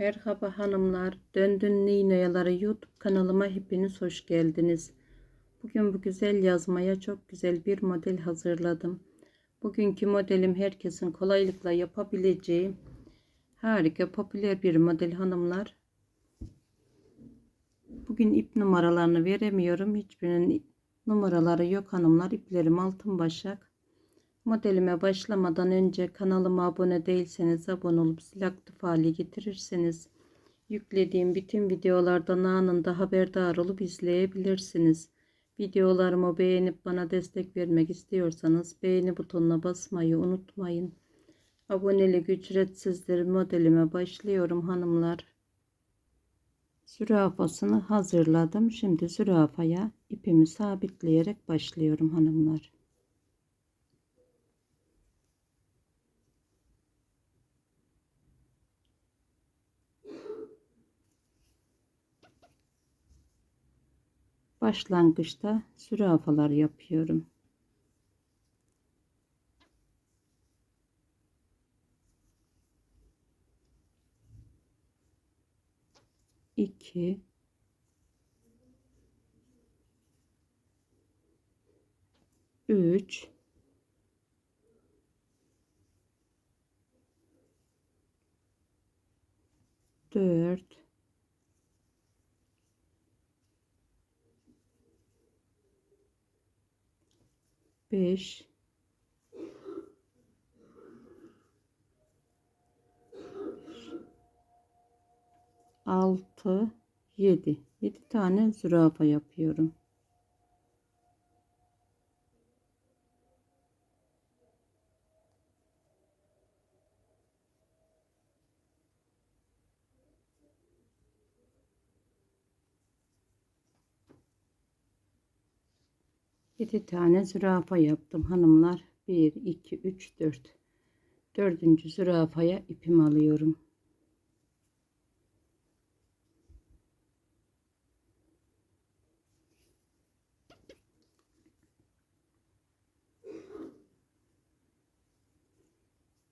Merhaba hanımlar. Döndün Ninoyaları YouTube kanalıma hepiniz hoş geldiniz. Bugün bu güzel yazmaya çok güzel bir model hazırladım. Bugünkü modelim herkesin kolaylıkla yapabileceği harika popüler bir model hanımlar. Bugün ip numaralarını veremiyorum. Hiçbirinin numaraları yok hanımlar. İplerim altın başak. Modelime başlamadan önce kanalıma abone değilseniz abone olup zil aktif hale getirirseniz yüklediğim bütün videolardan anında haberdar olup izleyebilirsiniz. Videolarımı beğenip bana destek vermek istiyorsanız beğeni butonuna basmayı unutmayın. Abonelik ücretsizdir. Modelime başlıyorum hanımlar. Zürafasını hazırladım. Şimdi zürafaya ipimi sabitleyerek başlıyorum hanımlar. Başlangıçta zürafalar yapıyorum. İki, üç, dört, beş, altı, yedi. Yedi tane zürafa yapıyorum. Yedi tane zürafa yaptım hanımlar. 1, 2, 3, 4. Dördüncü zürafaya ipimi alıyorum.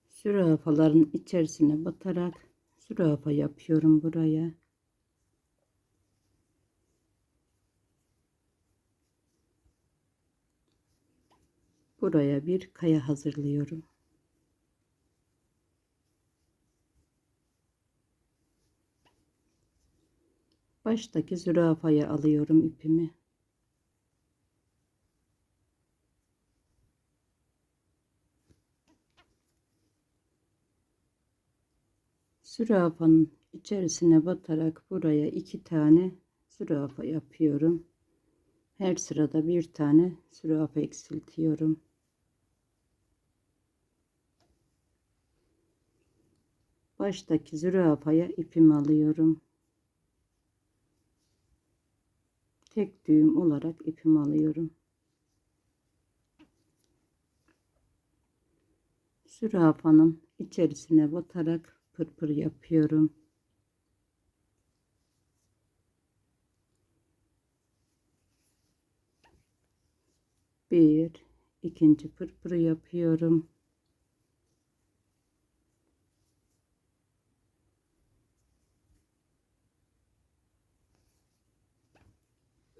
Zürafaların içerisine batarak zürafa yapıyorum buraya. Buraya bir kaya hazırlıyorum. Baştaki zürafaya alıyorum ipimi. Zürafanın içerisine batarak buraya iki tane zürafa yapıyorum. Her sırada bir tane zürafa eksiltiyorum. Baştaki zürafaya ipimi alıyorum. Tek düğüm olarak ipimi alıyorum. Zürafanın içerisine batarak pırpır yapıyorum. Bir, ikinci pırpırı yapıyorum.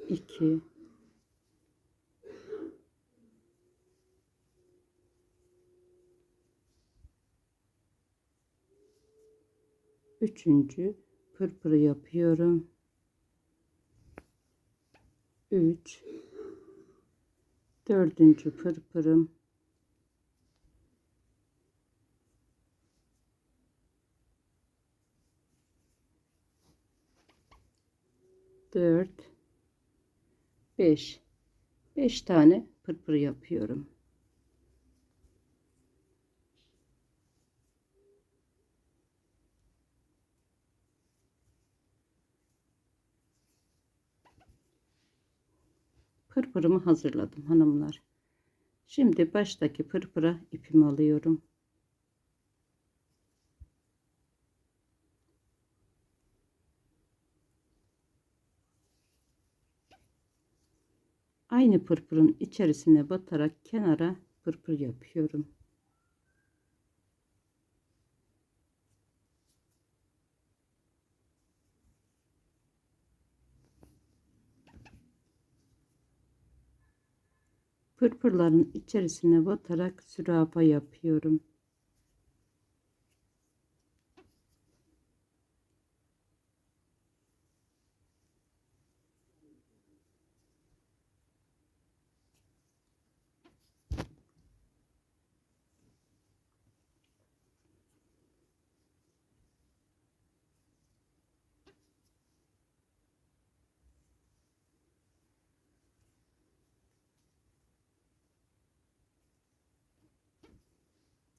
İki. Üçüncü pırpırı yapıyorum. Üç. Dördüncü pırpırım. Dört 5 5 tane pırpır yapıyorum. Pırpırımı hazırladım hanımlar. Şimdi baştaki pırpıra ipimi alıyorum. aynı pırpırın içerisine batarak kenara pırpır yapıyorum. Pırpırların içerisine batarak sürafa yapıyorum.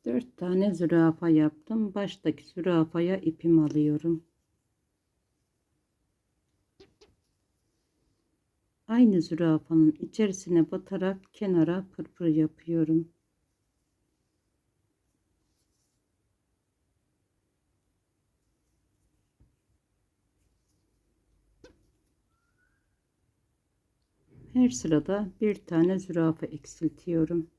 Dört tane zürafa yaptım. Baştaki zürafaya ipimi alıyorum. Aynı zürafanın içerisine batarak kenara pırpır yapıyorum. Her sırada bir tane zürafa eksiltiyorum.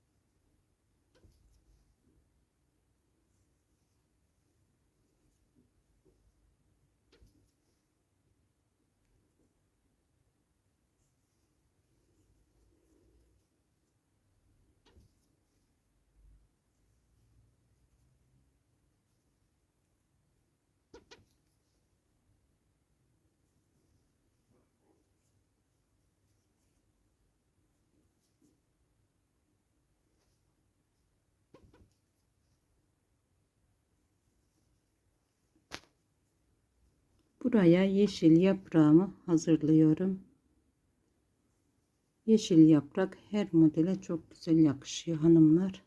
Buraya yeşil yaprağımı hazırlıyorum. Yeşil yaprak her modele çok güzel yakışıyor hanımlar.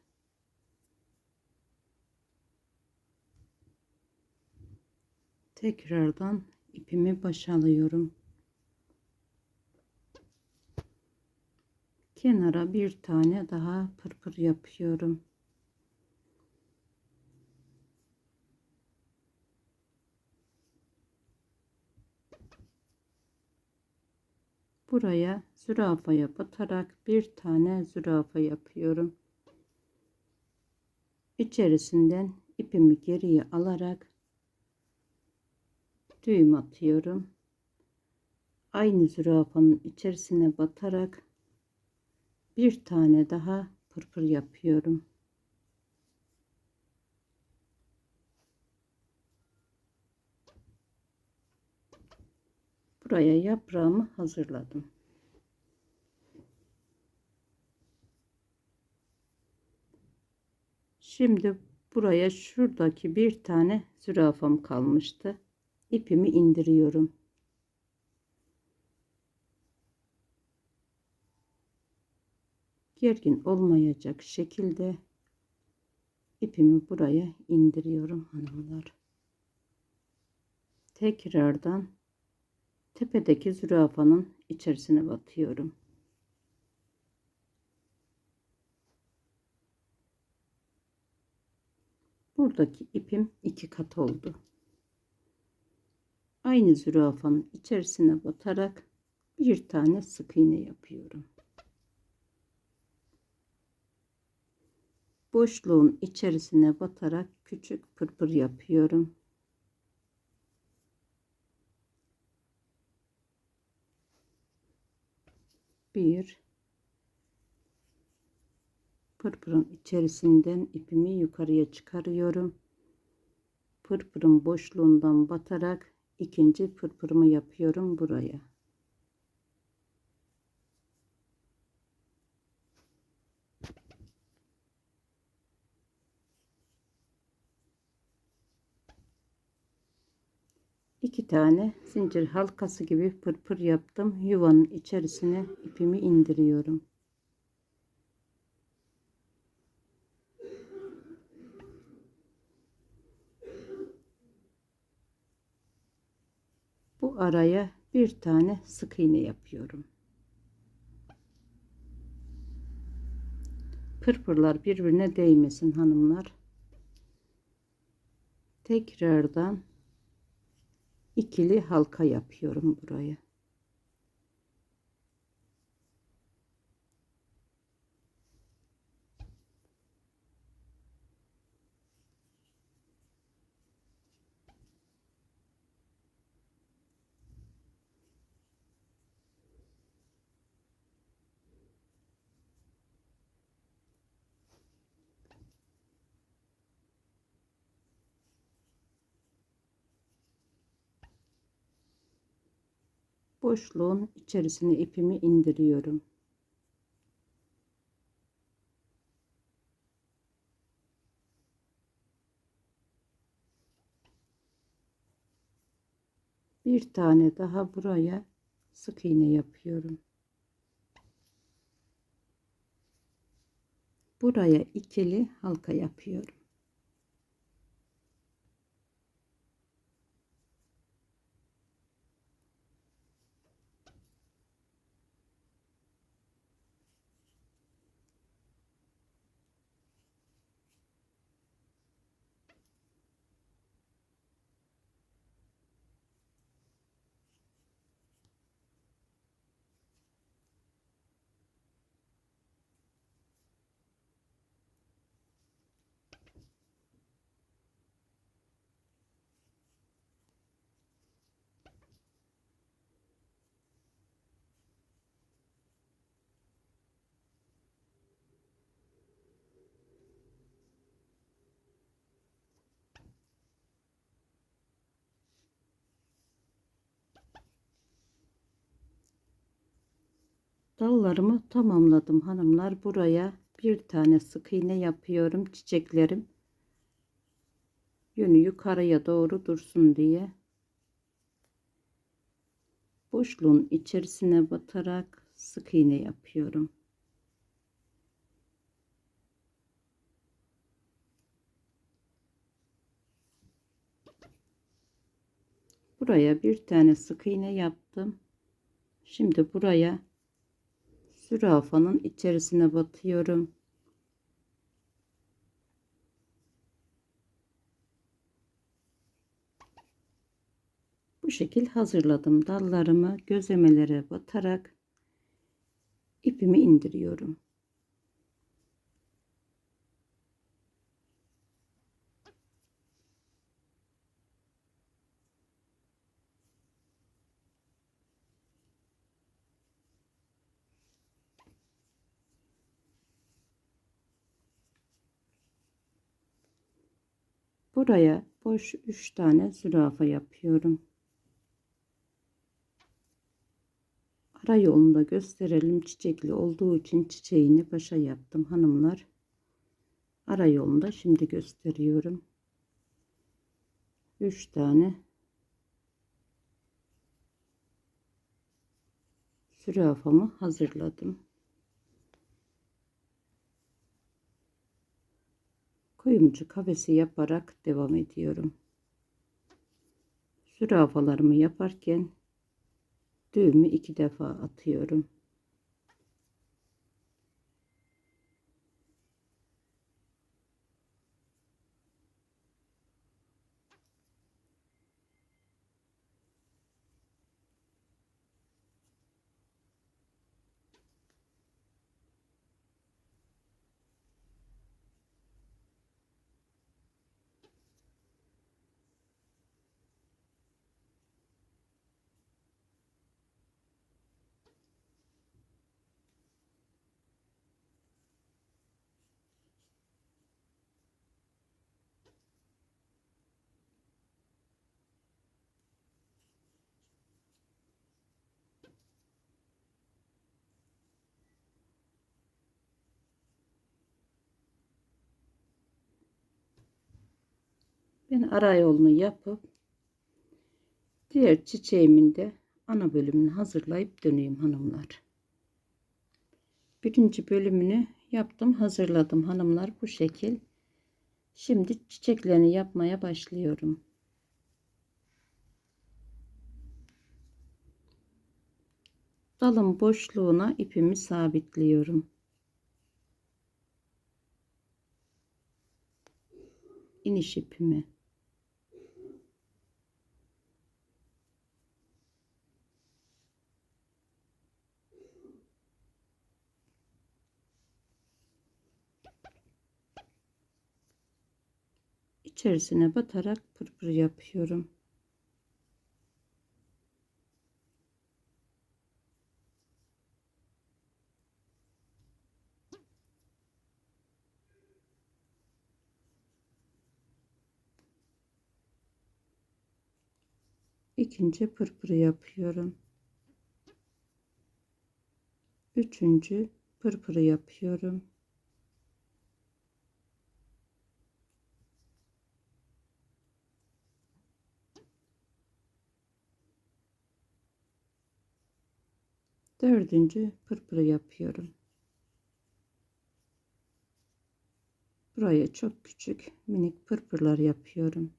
Tekrardan ipimi başa alıyorum. Kenara bir tane daha pırpır yapıyorum. Buraya zürafaya batarak bir tane zürafa yapıyorum. İçerisinden ipimi geriye alarak düğüm atıyorum. Aynı zürafanın içerisine batarak bir tane daha pırpır yapıyorum. Buraya yaprağımı hazırladım. Şimdi buraya şuradaki bir tane zürafam kalmıştı. İpimi indiriyorum. Gergin olmayacak şekilde ipimi buraya indiriyorum hanımlar. Tekrardan tepedeki zürafanın içerisine batıyorum. Buradaki ipim iki kat oldu. Aynı zürafanın içerisine batarak bir tane sık iğne yapıyorum. Boşluğun içerisine batarak küçük pırpır yapıyorum. Bir pırpırın içerisinden ipimi yukarıya çıkarıyorum. Pırpırın boşluğundan batarak ikinci pırpırımı yapıyorum buraya. iki tane zincir halkası gibi pırpır yaptım. Yuvanın içerisine ipimi indiriyorum. Bu araya bir tane sık iğne yapıyorum. Pırpırlar birbirine değmesin hanımlar. Tekrardan ikili halka yapıyorum buraya. Boşluğun içerisine ipimi indiriyorum. Bir tane daha buraya sık iğne yapıyorum. Buraya ikili halka yapıyorum. Dallarımı tamamladım hanımlar. Buraya bir tane sık iğne yapıyorum. Çiçeklerim yönü yukarıya doğru dursun diye. Boşluğun içerisine batarak sık iğne yapıyorum. Buraya bir tane sık iğne yaptım. Şimdi buraya zürafanın içerisine batıyorum. Bu şekil hazırladım. Dallarımı gözemelere batarak ipimi indiriyorum. Buraya boş 3 tane zürafa yapıyorum. Ara yolunda gösterelim. Çiçekli olduğu için çiçeğini başa yaptım hanımlar. Ara yolunda şimdi gösteriyorum. 3 tane zürafamı hazırladım. Kuyumcu kafesi yaparak devam ediyorum. Zürafalarımı yaparken düğümü iki defa atıyorum. Ben ara yolunu yapıp diğer çiçeğimin de ana bölümünü hazırlayıp döneyim hanımlar. Birinci bölümünü yaptım hazırladım hanımlar bu şekil. Şimdi çiçeklerini yapmaya başlıyorum. Dalın boşluğuna ipimi sabitliyorum. iniş ipimi içerisine batarak pırpır yapıyorum. ikinci pırpırı yapıyorum. üçüncü pırpırı yapıyorum. Dördüncü pırpırı yapıyorum. Buraya çok küçük minik pırpırlar yapıyorum.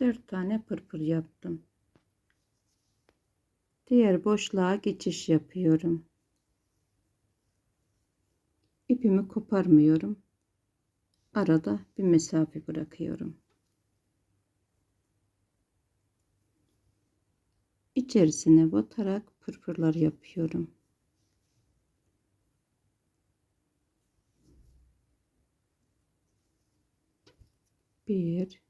Dört tane pırpır yaptım. Diğer boşluğa geçiş yapıyorum. İpimi koparmıyorum. Arada bir mesafe bırakıyorum. İçerisine batarak pırpırlar yapıyorum. Bir,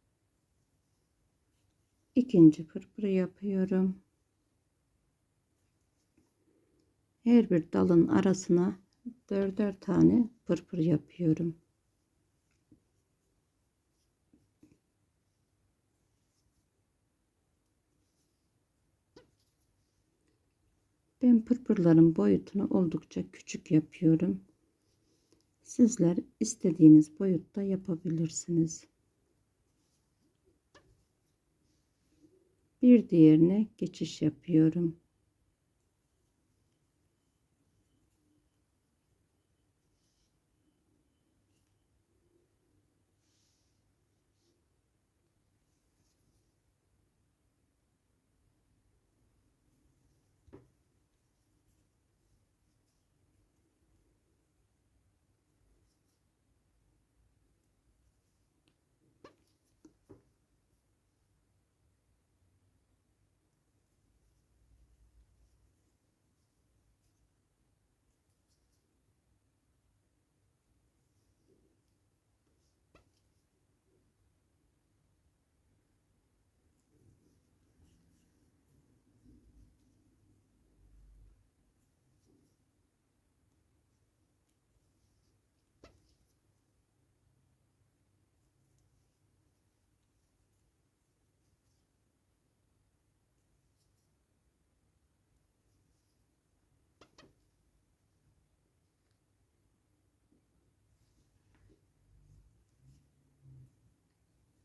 ikinci pırpırı yapıyorum. Her bir dalın arasına dörder tane pırpır yapıyorum. Ben pırpırların boyutunu oldukça küçük yapıyorum. Sizler istediğiniz boyutta yapabilirsiniz. Bir diğerine geçiş yapıyorum.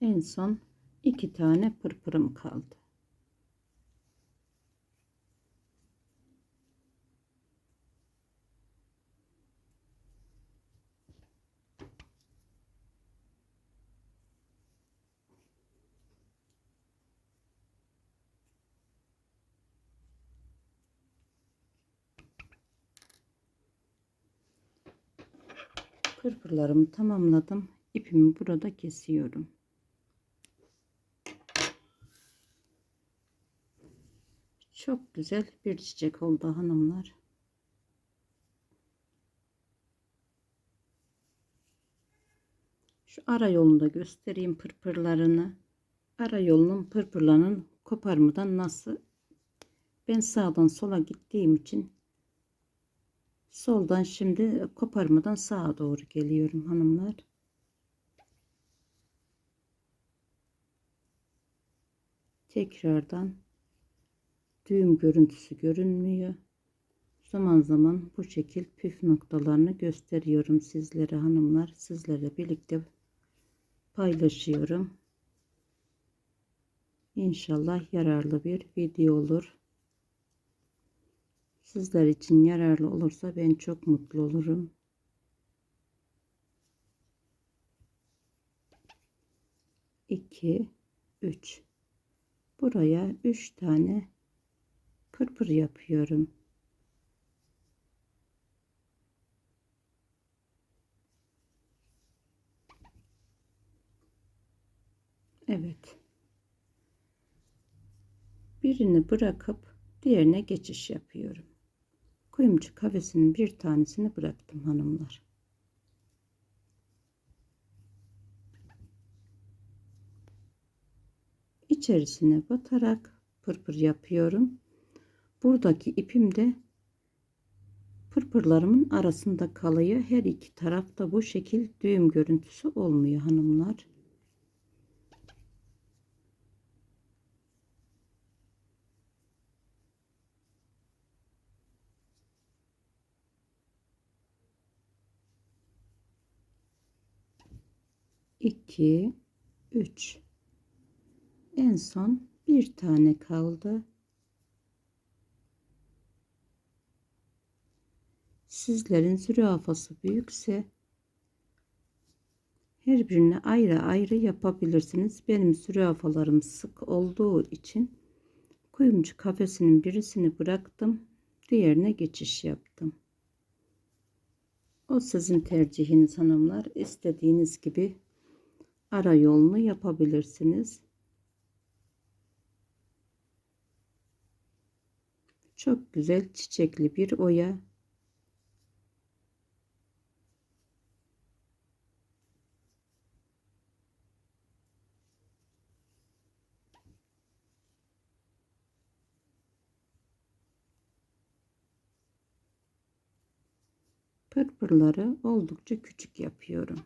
En son iki tane pırpırım kaldı. Pırpırlarımı tamamladım. İpimi burada kesiyorum. Çok güzel bir çiçek oldu hanımlar. Şu ara yolunda göstereyim pırpırlarını. Ara yolunun pırpırlarının koparmadan nasıl ben sağdan sola gittiğim için soldan şimdi koparmadan sağa doğru geliyorum hanımlar. Tekrardan düğüm görüntüsü görünmüyor. Zaman zaman bu şekil püf noktalarını gösteriyorum sizlere hanımlar. Sizlerle birlikte paylaşıyorum. İnşallah yararlı bir video olur. Sizler için yararlı olursa ben çok mutlu olurum. İki, üç. Buraya üç tane pırpır yapıyorum. Evet. Birini bırakıp diğerine geçiş yapıyorum. Kuyumcu kafesinin bir tanesini bıraktım hanımlar. İçerisine batarak pırpır yapıyorum buradaki ipim de pırpırlarımın arasında kalıyor. Her iki tarafta bu şekil düğüm görüntüsü olmuyor hanımlar. İki, üç. En son bir tane kaldı. Sizlerin zürafası büyükse her birini ayrı ayrı yapabilirsiniz benim zürafalarım sık olduğu için kuyumcu kafesinin birisini bıraktım diğerine geçiş yaptım o sizin tercihiniz hanımlar istediğiniz gibi ara yolunu yapabilirsiniz. Çok güzel çiçekli bir oya. Pırpırları oldukça küçük yapıyorum.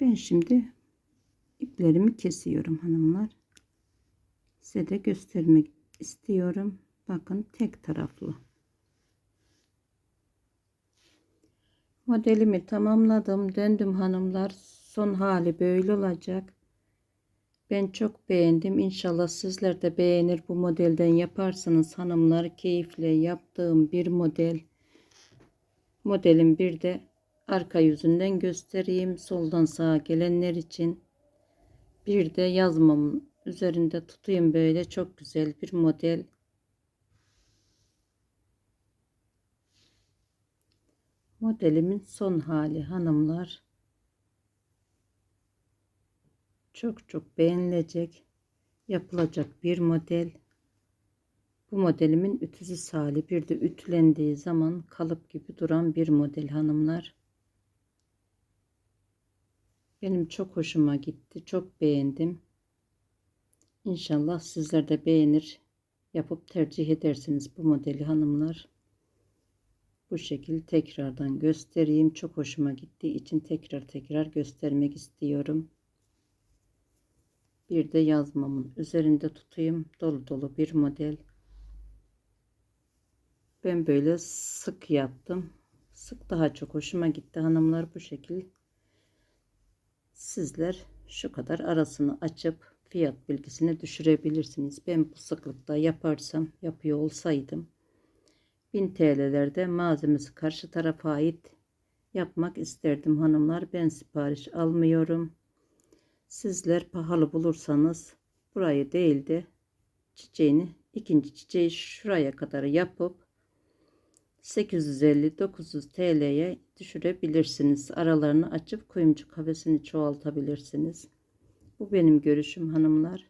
Ben şimdi iplerimi kesiyorum hanımlar. Size de göstermek istiyorum. Bakın tek taraflı. Modelimi tamamladım. Döndüm hanımlar. Son hali böyle olacak. Ben çok beğendim. İnşallah sizler de beğenir bu modelden yaparsınız hanımlar. Keyifle yaptığım bir model. Modelin bir de arka yüzünden göstereyim. Soldan sağa gelenler için. Bir de yazmam üzerinde tutayım böyle çok güzel bir model. Modelimin son hali hanımlar. Çok çok beğenilecek yapılacak bir model. Bu modelimin ütüsüz hali bir de ütülendiği zaman kalıp gibi duran bir model hanımlar. Benim çok hoşuma gitti. Çok beğendim. İnşallah sizler de beğenir. Yapıp tercih edersiniz bu modeli hanımlar. Bu şekilde tekrardan göstereyim. Çok hoşuma gittiği için tekrar tekrar göstermek istiyorum. Bir de yazmamın üzerinde tutayım. Dolu dolu bir model. Ben böyle sık yaptım. Sık daha çok hoşuma gitti hanımlar bu şekilde. Sizler şu kadar arasını açıp fiyat bilgisini düşürebilirsiniz. Ben bu sıklıkta yaparsam yapıyor olsaydım 1000 TL'lerde malzemesi karşı tarafa ait yapmak isterdim hanımlar. Ben sipariş almıyorum. Sizler pahalı bulursanız burayı değil de çiçeğini ikinci çiçeği şuraya kadar yapıp 850-900 TL'ye düşürebilirsiniz. Aralarını açıp kuyumcu kafesini çoğaltabilirsiniz. Bu benim görüşüm hanımlar.